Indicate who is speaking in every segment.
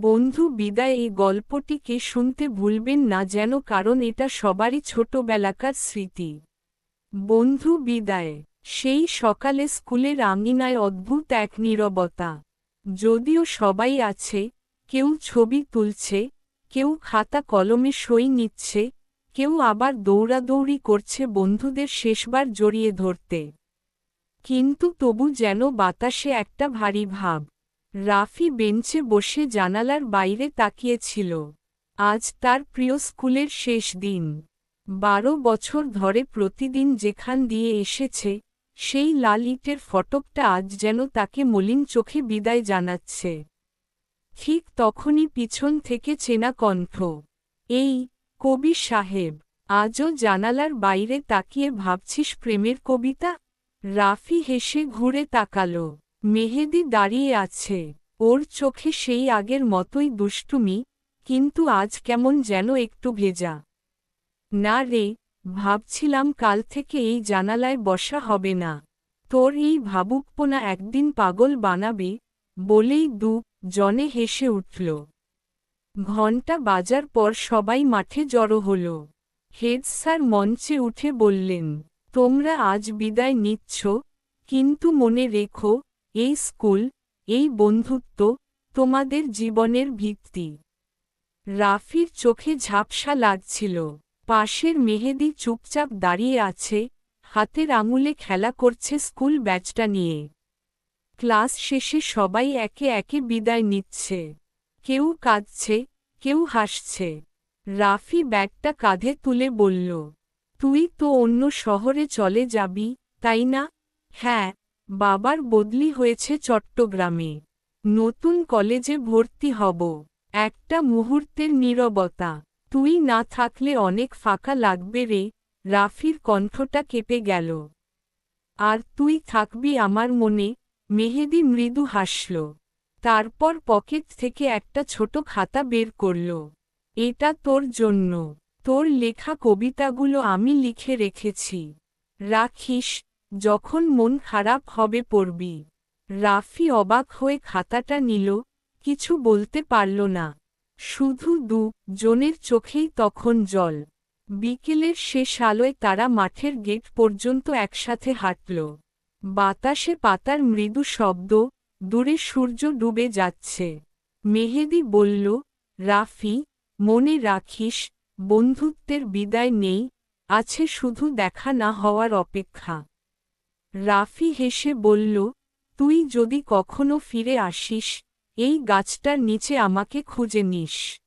Speaker 1: বন্ধু বিদায়, এই গল্পটিকে শুনতে ভুলবেন না যেন, কারণ এটা সবারই ছোটবেলাকার স্মৃতি। বন্ধু বিদায়। সেই সকালে স্কুলের আঙিনায় অদ্ভুত এক নীরবতা। যদিও সবাই আছে, কেউ ছবি তুলছে, কেউ খাতা কলমে সই নিচ্ছে, কেউ আবার দৌড়াদৌড়ি করছে বন্ধুদের শেষবার জড়িয়ে ধরতে। কিন্তু তবু যেন বাতাসে একটা ভারী ভাব। রাফি বেঞ্চে বসে জানালার বাইরে তাকিয়েছিল। আজ তার প্রিয় স্কুলের শেষ দিন। বারো বছর ধরে প্রতিদিন যেখান দিয়ে এসেছে, সেই লাল ইটের ফটকটা আজ যেন তাকে মলিন চোখে বিদায় জানাচ্ছে। ঠিক তখনই পিছন থেকে চেনা কণ্ঠ, এই, কবি সাহেব, আজও জানালার বাইরে তাকিয়ে ভাবছিস প্রেমের কবিতা? রাফি হেসে ঘুরে তাকালো। মেহেদি দাঁড়িয়ে আছে। ওর চোখে সেই আগের মতোই দুষ্টুমি, কিন্তু আজ কেমন যেন একটু ভেজা। না রে, ভাবছিলাম কাল থেকে এই জানালায় বসা হবে না। তোর এই ভাবুকপোনা একদিন পাগল বানাবে, বলেই দু জনে হেসে উঠল। ঘণ্টা বাজার পর সবাই মাঠে জড়ো হল। হেড স্যার মঞ্চে উঠে বললেন, তোমরা আজ বিদায় নিচ্ছ, কিন্তু মনে রেখো এই স্কুল, এই বন্ধুত্ব, তোমাদের জীবনের ভিত্তি। রাফির চোখে ঝাপসা লাগছিল। পাশের মেহেদি চুপচাপ দাঁড়িয়ে আছে, হাতের আঙুলে খেলা করছে স্কুল ব্যাচটা নিয়ে। ক্লাস শেষে সবাই একে একে বিদায় নিচ্ছে। কেউ কাঁদছে, কেউ হাসছে। রাফি ব্যাগটা কাঁধে তুলে বলল, তুই তো অন্য শহরে চলে যাবি, তাই না? হ্যাঁ বাবার বদলি হয়েছে চট্টগ্রামে। নতুন কলেজে ভর্তি হব। একটা মুহূর্তের নীরবতা। তুই না থাকলে অনেক ফাঁকা লাগবে রে, রাফির কণ্ঠটা কেঁপে গেল। আর তুই থাকবি আমার মনে, মেহেদি মৃদু হাসল। তারপর পকেট থেকে একটা ছোট খাতা বের করল। এটা তোর জন্য। তোর লেখা কবিতাগুলো আমি লিখে রেখেছি। রাখিস যখন মন খারাপ হবে পড়বি। রাফি অবাক হয়ে খাতাটা নিল, কিছু বলতে পারল না। শুধু দু জনের চোখেই তখন জল। বিকেলের শেষ আলোয় তারা মাঠের গেট পর্যন্ত একসাথে হাঁটল। বাতাসে পাতার মৃদু শব্দ, দূরে সূর্য ডুবে যাচ্ছে। মেহেদি বলল, রাফি, মনে রাখিস, বন্ধুত্বের বিদায় নেই, আছে শুধু দেখা না হওয়ার অপেক্ষা। রাফি হেসে বলল, তুই যদি কখনো ফিরে আসিস, এই গাছটার নিচে আমাকে খুঁজে নিস।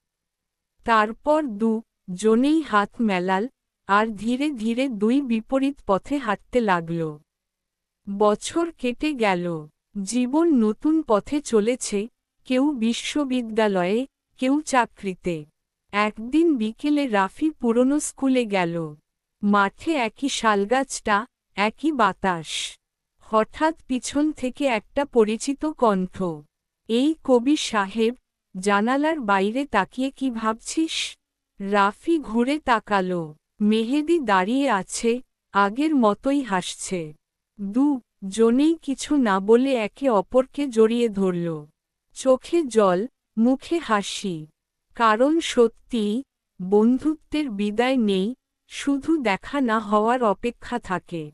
Speaker 1: তারপর দু জনেই হাত মেলাল আর ধীরে ধীরে দুই বিপরীত পথে হাঁটতে লাগল। বছর কেটে গেল, জীবন নতুন পথে চলেছে, কেউ বিশ্ববিদ্যালয়ে, কেউ চাকরিতে। একদিন বিকেলে রাফি পুরনো স্কুলে গেল। মাঠে একই শালগাছটা একই বাতাস। হঠাৎ পিছন থেকে একটা পরিচিত কণ্ঠ। এই কবি সাহেব, জানালার বাইরে তাকিয়ে কি ভাবছিস? রাফি ঘুরে তাকালো। মেহেদি দাঁড়িয়ে আছে, আগের মতোই হাসছে। দু, জনেই কিছু না বলে একে অপরকে জড়িয়ে ধরল। চোখে জল, মুখে হাসি। কারণ সত্যিই, বন্ধুত্বের বিদায় নেই, শুধু দেখা না হওয়ার অপেক্ষা থাকে।